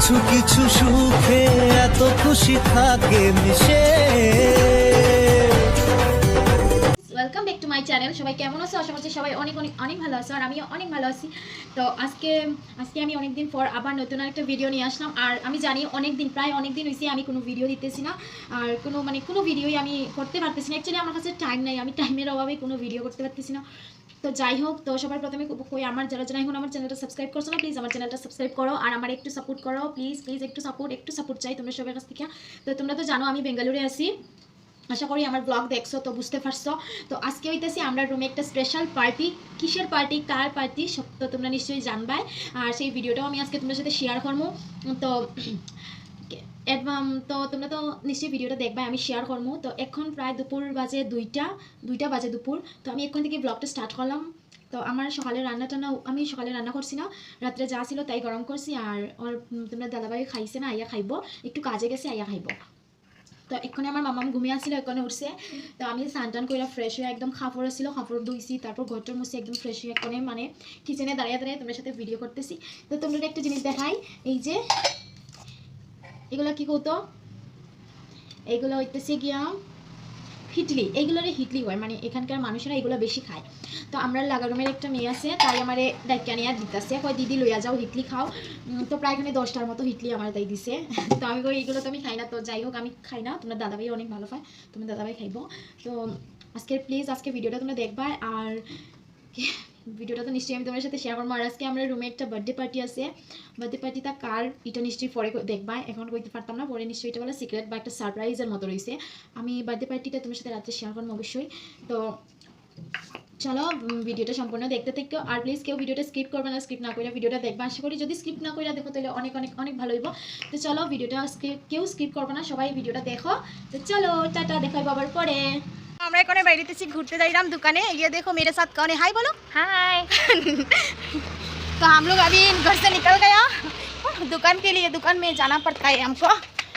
কিছু কিছু সুখে এত খুশি থাকে মিশে। Welcome back to my channel সবাই কেমন আছো? আশা করছি সবাই অনেক অনেক অনেক ভালো আছো আর আমিও অনেক ভালো আছি। তো আজকে আজকে আমি অনেকদিন পর আবার নতুন একটা ভিডিও নিয়ে আসলাম। আর আমি জানি অনেক দিন প্রায় অনেক দিন হয়েছে আমি কোনো ভিডিও দিতেছি না। আর কোনো মানে কোনো ভিডিওই আমি করতে পারতেছি না। অ্যাকচুয়ালি আমার কাছে টাইম নাই। আমি টাইমের অভাবে কোনো ভিডিও করতে পারতেছি না। তো যাই হোক, তো সবার প্রথমে কই আমার যারা যারা এখন আমার চ্যানেলটা সাবস্ক্রাইব করছ না প্লিজ আমার চ্যানেলটা সাবস্ক্রাইব করো। আর আমার একটু সাপোর্ট করো প্লিজ প্লিজ একটু সাপোর্ট একটু সাপোর্ট চাই তোমরা সবার কাছ থেকে। তো তোমরা তো জানো আমি বেঙ্গালুরে আছি। আশা করি আমার ব্লগ দেখছ, তো বুঝতে পারছ। তো আজকে হইতেছি আমরা রুমে একটা স্পেশাল পার্টি কিসের পার্টি কার পার্টি সব তো তোমরা নিশ্চয়ই জানবাই। আর সেই ভিডিওটাও আমি আজকে তোমাদের সাথে শেয়ার করব তো তো তোমরা তো নিশ্চয়ই ভিডিওটা দেখবে আমি শেয়ার করব। তো এখন প্রায় দুপুর বাজে দুইটা দুইটা বাজে দুপুর। তো আমি এখন থেকে ব্লগটা স্টার্ট করলাম। তো আমার সকালে রান্না টান্না আমি সকালে রান্না করছি না। রাত্রে যা ছিল তাই গরম করছি আর উম, তোমরা দাদাভাই খাইছে না আইয়া খাইব। একটু কাজে গেছে আইয়া খাইবো। তো এক্ষণে আমার মামাম ঘুমিয়ে আসছিল এখানে উঠছে। তো আমি স্নান টান করে ফ্রেশ হয়ে একদম খাফর ছিল খাফর ধুইছি তারপর ঘরটার মুছে একদম ফ্রেশ হয়ে এখানে মানে কিচেনে দাঁড়িয়ে দাঁড়িয়ে তোমার সাথে ভিডিও করতেছি। তো তোমরা একটা জিনিস দেখাই এই যে এগুলো কি কৌতো? এইগুলো হইতেছে গিয়া হিটলি। এইগুলোরে হিটলি হয় মানে এখানকার মানুষেরা এগুলো বেশি খায়। তো আমরা লাগারুমের একটা মেয়ে আছে, তাই আমারে ডাক্কা নিয়ে দিতেছে। কয়, দিদি, লইয়া যাও, হিটলি খাও। তো প্রায় এখানে দশটার মতো হিটলি আমার তাই দিছে। তো আমি কই, এগুলো তো আমি খাই না। তো যাই হোক, আমি খাই না। তোমরা দাদাভাই অনেক ভালো পায় তুমি দাদাভাই খাইব। তো আজকের প্লিজ আজকে ভিডিওটা তোমরা দেখবা। আর ভিডিওটা তো নিশ্চয়ই আমি তোমার সাথে শেয়ার করব। আর আজকে আমরা রুমে একটা বার্থডে পার্টি আছে। বার্থডে পার্টিটা কার? এটা নিশ্চয়ই পরে দেখবা। এখন কইতে পারতাম না, পরে নিশ্চয়ই এটা বলে সিক্রেট বা একটা সারপ্রাইজের মতো রয়েছে আমি বার্থডে পার্টিটা তোমার সাথে রাত্রে শেয়ার করব অবশ্যই। তো চলো ভিডিওটা সম্পূর্ণ দেখতে থেকে। আর প্লিজ কেউ ভিডিওটা স্কিপ করবে না স্কিপ না করে ভিডিওটা দেখবা। আশা করি যদি স্কিপ না করে দেখো, তাহলে অনেক অনেক অনেক ভালো হইব। তো চলো, ভিডিওটা কেউ স্কিপ করবে না, সবাই ভিডিওটা দেখো। তো চলো, টাটা দেখাই আবার পরে। আমরা এখানে বাইরেতেছি ঘুরতে যাইলাম दुकाने ये देखो मेरे साथ कौन है हाय बोलो हाय तो हम लोग अभी घर से निकल गया दुकान के लिए दुकान में जाना पड़ता है हमको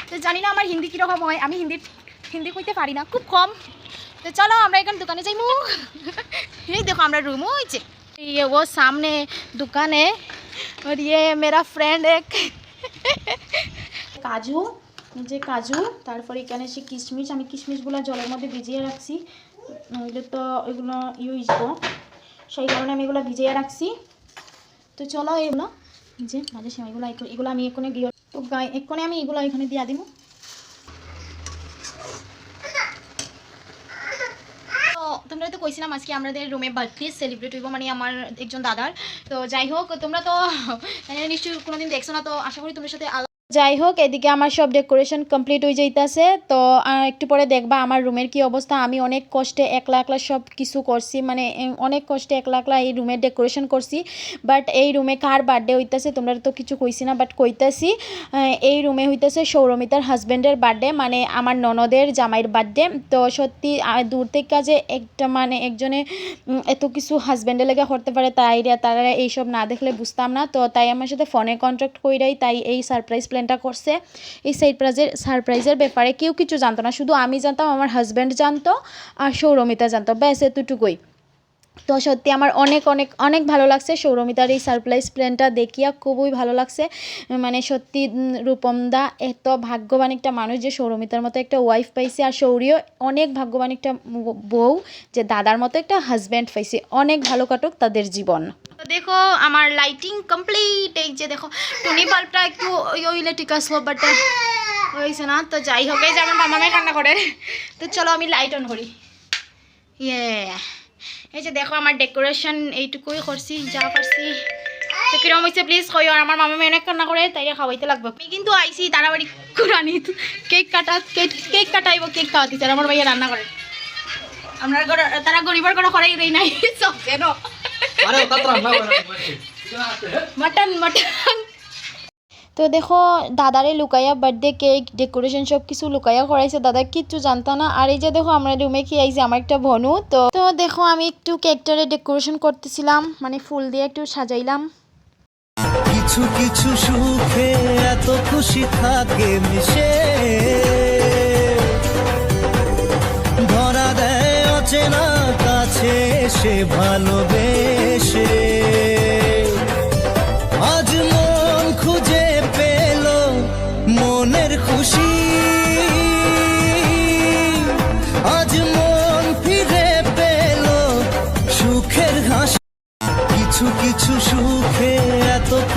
তো জানি না আমার হিন্দি কীরকম হয় আমি হিন্দি হিন্দি কইতে পারি না খুব কম তো চলো আমরা এখন দোকানে যাইমু এই দেখো আমরা রুম হয়েছে ये वो सामने दुकान है और ये मेरा फ्रेंड एक কাজু এই যে কাজু, তারপরে এখানে সে কিশমিশ, আমি কিশমিশগুলো জলের মধ্যে ভিজিয়ে রাখছি, নইলে তো এগুলো হইব সেই কারণে আমি এগুলো ভিজিয়ে রাখছি। তো চলো এগুলো যে মাঝে সেমাইগুলো এগুলো আমি এখানে গিয়ে তো এক্ষণে আমি এগুলো এখানে দিয়া দিব। তোমরা তো কইছিলাম আজকে আমাদের রুমে বার্থডে সেলিব্রেট হইব মানে আমার একজন দাদার। তো যাই হোক, তোমরা তো মানে নিশ্চয়ই কোনোদিন দেখছ না, তো আশা করি তোমার সাথে যাই হোক এদিকে আমার সব ডেকোরেশন কমপ্লিট হয়ে যাইতেছে। তো একটু পরে দেখবা আমার রুমের কি অবস্থা। আমি অনেক কষ্টে একলা একলা সব কিছু করছি। মানে অনেক কষ্টে একলা একলা এই রুমের ডেকোরেশন করছি। বাট এই রুমে কার বার্থডে হইতেছে তোমরা তো কিছু কইছি না বাট কইতাছি এই রুমে হইতেছে সৌরমিতার হাজব্যান্ডের বার্থডে মানে আমার ননদের জামাইয়ের বার্থডে তো, সত্যি দূর থেকে যে একটা মানে একজনে এত কিছু হাজব্যান্ডের লেগে করতে পারে, তাই তারা এইসব না দেখলে বুঝতাম না। তো, তাই আমার সাথে ফোনে কন্ট্যাক্ট কইরাই, তাই এই সারপ্রাইজ প্ল্যানটা করছে। এই সারপ্রাইজের সারপ্রাইজের ব্যাপারে কেউ কিছু জানতো না। শুধু আমি জানতাম, আমার হাজব্যান্ড জানতো আর সৌরমিতা জানতো। ব্যাস, এতটুকুই। তো সত্যি আমার অনেক অনেক অনেক ভালো লাগছে সৌরমিতার এই সারপ্রাইজ প্ল্যানটা দেখিয়া। খুবই ভালো লাগছে। মানে সত্যি রূপমদা এত ভাগ্যবান একটা মানুষ যে সৌরমিতার মতো একটা ওয়াইফ পাইছে। আর সৌরিও অনেক ভাগ্যবান একটা বউ যে দাদার মতো একটা হাজব্যান্ড পাইছে। অনেক ভালো কাটুক তাদের জীবন। দেখো, আমার লাইটিং কমপ্লিট এই যে দেখো, টুনি বাল্বটা একটু ওই ওইলে আসলো বাট হয়েছে না? তো যাই হোক, এই যে আমার মামামে কান্না করে তো চলো আমি লাইট অন করি। ইয়ে এই যে দেখো আমার ডেকোরেশন এইটুকুই করছি যা পারছি। তো কিরম হয়েছে প্লিজ কই আর আমার মামামে অনেক কান্না করে তাই খাওয়াইতে লাগবে। আমি কিন্তু আইসি তাড়াবাড়ি কুরানি কেক কাটা কেক কেক কাটাইব কেক খাওয়াতিছে আর আমার ভাইয়া রান্না করে। আমরা তারা গরিবের করাই দেই নাই সব যেন মটন মটন। তো দেখো দাদারে লুকাইয়া বার্থডে কেক ডেকোরেশন সব কিছু লুকাইয়া করাইছে দাদা কিচ্ছু জানতো না। আর এই যে দেখো আমরা রুমে কি আইছে আমার একটা বনু তো তো দেখো, আমি একটু কেকটারে ডেকোরেশন করতেছিলাম মানে ফুল দিয়ে একটু সাজাইলাম। কিছু কিছু সুখে এত খুশি থাকে মিশে। ধরা দেয় অচেনা কাছে, সে ভালোবেসে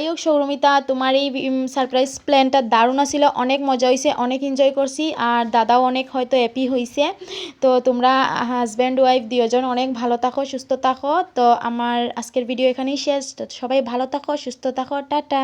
যাই হোক সৌরমিতা, তোমার এই সারপ্রাইজ প্ল্যানটা দারুণ আসলে অনেক মজা হয়েছে অনেক এনজয় করছি, আর দাদাও অনেক হয়তো হ্যাপি হয়েছে তো তোমরা হাজব্যান্ড ওয়াইফ দুজন অনেক ভালো থাকো, সুস্থ থাকো। তো আমার আজকের ভিডিও এখানেই শেষ। সবাই ভালো থাকো, সুস্থ থাকো। টাটা!